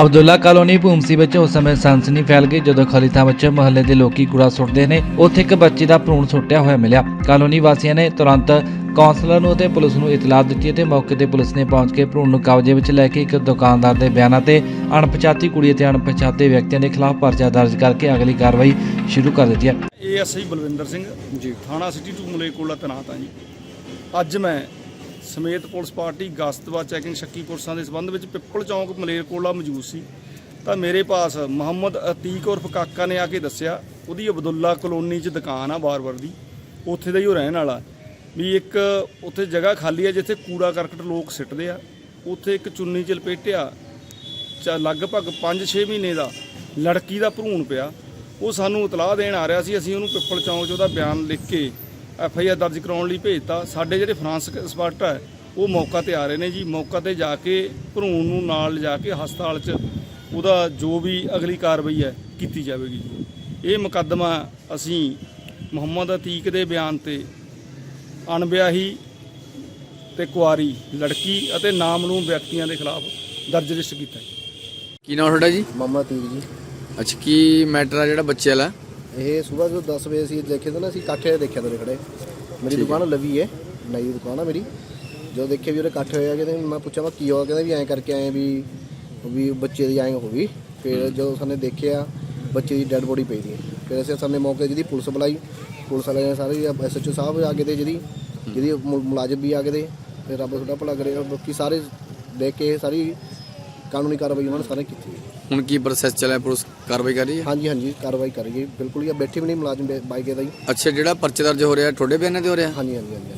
Abdullah colony ਭੂਮਸੀ ਵਿੱਚ ਉਸ ਸਮੇਂ ਸਨਸਨੀ ਫੈਲ ਗਈ ਜਦੋਂ ਖਾਲੀ ਥਾਂ ਵਿੱਚ ਮਹੱਲੇ ਦੇ ਲੋਕੀ ਕੂੜਾ ਸੁੱਟਦੇ ਨੇ। ਉੱਥੇ ਇੱਕ ਬੱਚੇ ਦਾ ਭਰੂਣ ਸੁੱਟਿਆ ਹੋਇਆ ਮਿਲਿਆ। ਕਾਲੋਨੀ ਵਾਸੀਆਂ ਨੇ ਤੁਰੰਤ ਕੌਂਸਲਰ ਨੂੰ ਅਤੇ ਪੁਲਿਸ ਨੂੰ ਇਤਲਾਹ ਦਿੱਤੀ ਅਤੇ ਮੌਕੇ ਤੇ ਪੁਲਿਸ ਨੇ ਪਹੁੰਚ ਕੇ ਭਰੂਣ ਨੂੰ ਕਬਜ਼ੇ ਵਿੱਚ ਲੈ ਕੇ ਇੱਕ ਦੁਕਾਨਦਾਰ ਦੇ ਬਿਆਨਾਂ ਤੇ ਅਣਪਛਾਤੀ ਕੁੜੀ ਅਤੇ ਅਣਪਛਾਤੇ ਵਿਅਕਤੀਆਂ ਦੇ ਖਿਲਾਫ ਪਰਚਾ ਦਰਜ ਕਰਕੇ ਅਗਲੀ ਕਾਰਵਾਈ ਸ਼ੁਰੂ ਕਰ ਦਿੱਤੀ ਹੈ। ਏਐਸਆਈ ਬਲਵਿੰਦਰ ਸਿੰਘ ਜੀ। ਥਾਣਾ ਸਿਟੀ ਟੂ ਮਲੇਕੋਲਾ ਤੈਨਾਤ ਹਾਂ ਜੀ। ਅੱਜ ਮੈਂ ਸਮੇਤ ਪੁਲਿਸ ਪਾਰਟੀ ਗਸਤਵਾ ਚੈਕਿੰਗ ਸ਼ੱਕੀ ਪੁਰਸਾਂ ਦੇ ਸਬੰਧ ਵਿੱਚ ਪਿੱਪਲ ਚੌਂਕ ਮਲੇਰਕੋਲਾ ਮੌਜੂਦ ਸੀ। ਤਾਂ ਮੇਰੇ ਪਾਸ ਮੁਹੰਮਦ ਅਤੀਕ ਉਰਫ ਕਾਕਾ ਨੇ ਆ ਕੇ ਦੱਸਿਆ, ਉਹਦੀ ਅਬਦੁੱਲਾ ਕਲੋਨੀ 'ਚ ਦੁਕਾਨ ਆ ਬਾਰ-ਬਾਰ ਦੀ। ਉੱਥੇ ਦਾ ਹੀ ਉਹ ਰਹਿਣ ਵਾਲਾ। ਵੀ ਇੱਕ ਉੱਥੇ ਜਗ੍ਹਾ ਖਾਲੀ ਆ ਜਿੱਥੇ ਕੂੜਾ ਕਰਕਟ ਲੋਕ ਸਿੱਟਦੇ ਆ। ਉੱਥੇ ਇੱਕ ਚੁੰਨੀ 'ਚ ਲਪੇਟਿਆ, ਚਾ ਲਗਭਗ 5-6 ਮਹੀਨੇ ਦਾ ਲੜਕੀ ਦਾ ਭਰੂਣ ਪਿਆ। ਉਹ ਸਾਨੂੰ ਇਤਲਾਹ ਦੇਣ ਆ ਰਿਹਾ ਸੀ, ਅਸੀਂ ਉਹਨੂੰ ਪਿੱਪਲ ਚੌਂਕ 'ਚ ਉਹਦਾ ਬਿਆਨ ਲਿਖ ਕੇ ਐਫ ਆਈ ਆਰ ਦਰਜ ਕਰਾਉਣ ਲਈ ਭੇਜਤਾ। ਸਾਡੇ ਜਿਹੜੇ ਫਰਾਂਸਿਕ ਐਕਸਪਰਟ ਹੈ ਉਹ ਮੌਕਾ ਤੇ ਆ ਰਹੇ ਨੇ ਜੀ। ਮੌਕਾ ਤੇ ਜਾ ਕੇ ਭਰੂਣ ਨੂੰ ਨਾਲ ਲਿਜਾ ਕੇ ਹਸਪਤਾਲ 'ਚ ਉਹਦਾ ਜੋ ਵੀ ਅਗਲੀ ਕਾਰਵਾਈ ਹੈ ਕੀਤੀ ਜਾਵੇਗੀ ਜੀ। ਇਹ ਮੁਕੱਦਮਾ ਅਸੀਂ ਮੁਹੰਮਦ ਅਤੀਕ ਦੇ ਬਿਆਨ ਤੇ ਅਣਵਿਆਹੀ ਤੇ ਕੁਆਰੀ ਲੜਕੀ ਅਤੇ ਨਾਮਲੂਮ ਵਿਅਕਤੀਆਂ ਦੇ ਖਿਲਾਫ ਦਰਜ ਰਜਿਸਟਰ ਕੀਤਾ ਕੀ ਨਾਮ ਤੁਹਾਡਾ ਜੀ? ਮਾਮਾ ਤੀਕ ਜੀ। ਅੱਛਾ ਕੀ ਮੈਟਰ ਆ ਜਿਹੜਾ ਬੱਚੇ ਵਾਲਾ? ਇਹ ਸਵੇਰ ਜਦੋਂ 10 ਵਜੇ ਅਸੀਂ ਦੇਖੇ ਤਾਂ ਨਾ ਅਸੀਂ ਇਕੱਠੇ ਦੇਖਿਆ ਤੇ ਖੜੇ। ਮੇਰੀ ਦੁਕਾਨ ਲਵੀ ਹੈ ਨਈ ਦੁਕਾਨ ਆ ਮੇਰੀ। ਜਦੋਂ ਦੇਖਿਆ ਵੀ ਉਹਦੇ ਇਕੱਠ ਹੋਇਆ ਕਿ ਮੈਂ ਪੁੱਛਿਆ ਵਾ ਕੀ ਹੋਇਆ? ਕਹਿੰਦਾ ਵੀ ਐਂ ਕਰਕੇ ਆਏ ਵੀ ਵੀ ਬੱਚੇ ਦੀ ਐਂ ਹੋ ਗਈ। ਫਿਰ ਜਦੋਂ ਸਾਨੇ ਦੇਖਿਆ ਬੱਚੇ ਦੀ ਡੈੱਡ ਬੋਡੀ ਪਈ ਦੀ ਫਿਰ ਅਸੀਂ ਸਾਨੇ ਮੌਕੇ ਜਿਹਦੀ ਪੁਲਿਸ ਬੁਲਾਈ। ਪੁਲਿਸ ਵਾਲੇ ਨੇ ਸਾਰੇ ਐਸਐਚਓ ਸਾਹਿਬ ਆ ਗਏ ਤੇ ਜਿਹਦੀ ਜਿਹਦੀ ਮੁਲਾਜ਼ਮ ਵੀ ਆ ਗਏ ਤੇ। ਫਿਰ ਰੱਬ ਤੁਹਾਡਾ ਭਲਾ ਕਰੇ। ਬਾਕੀ ਸਾਰੇ ਦੇਖ ਕੇ ਸਾਰੀ ਕਾਨੂੰਨੀ ਕਾਰਵਾਈ ਉਹਨਾਂ ਨੇ ਸਾਰੇ ਕੀਤੀ ਹੁਣ ਕੀ ਪ੍ਰੋਸੈਸ ਚੱਲਿਆ ਪੁਲਿਸ ਕਾਰਵਾਈ ਕਰ ਰਹੀ ਹੈ? ਹਾਂਜੀ ਹਾਂਜੀ ਕਾਰਵਾਈ ਕਰ ਰਹੀ ਹੈ। ਬਿਲਕੁਲ ਹੀ ਆ ਬੈਠੇ ਵੀ ਨਹੀਂ ਮੁਲਾਜ਼ਮ ਬਾਈਕੇ ਦਾ ਹੀ। ਅੱਛਾ ਜਿਹੜਾ ਪਰਚੇ ਦਰਜ ਹੋ ਰਿਹਾ ਤੁਹਾਡੇ ਬਿਆਨਾਂ ਤੇ ਹੋ ਰਿਹਾ? ਹਾਂਜੀ ਹਾਂਜੀ ਹਾਂਜੀ।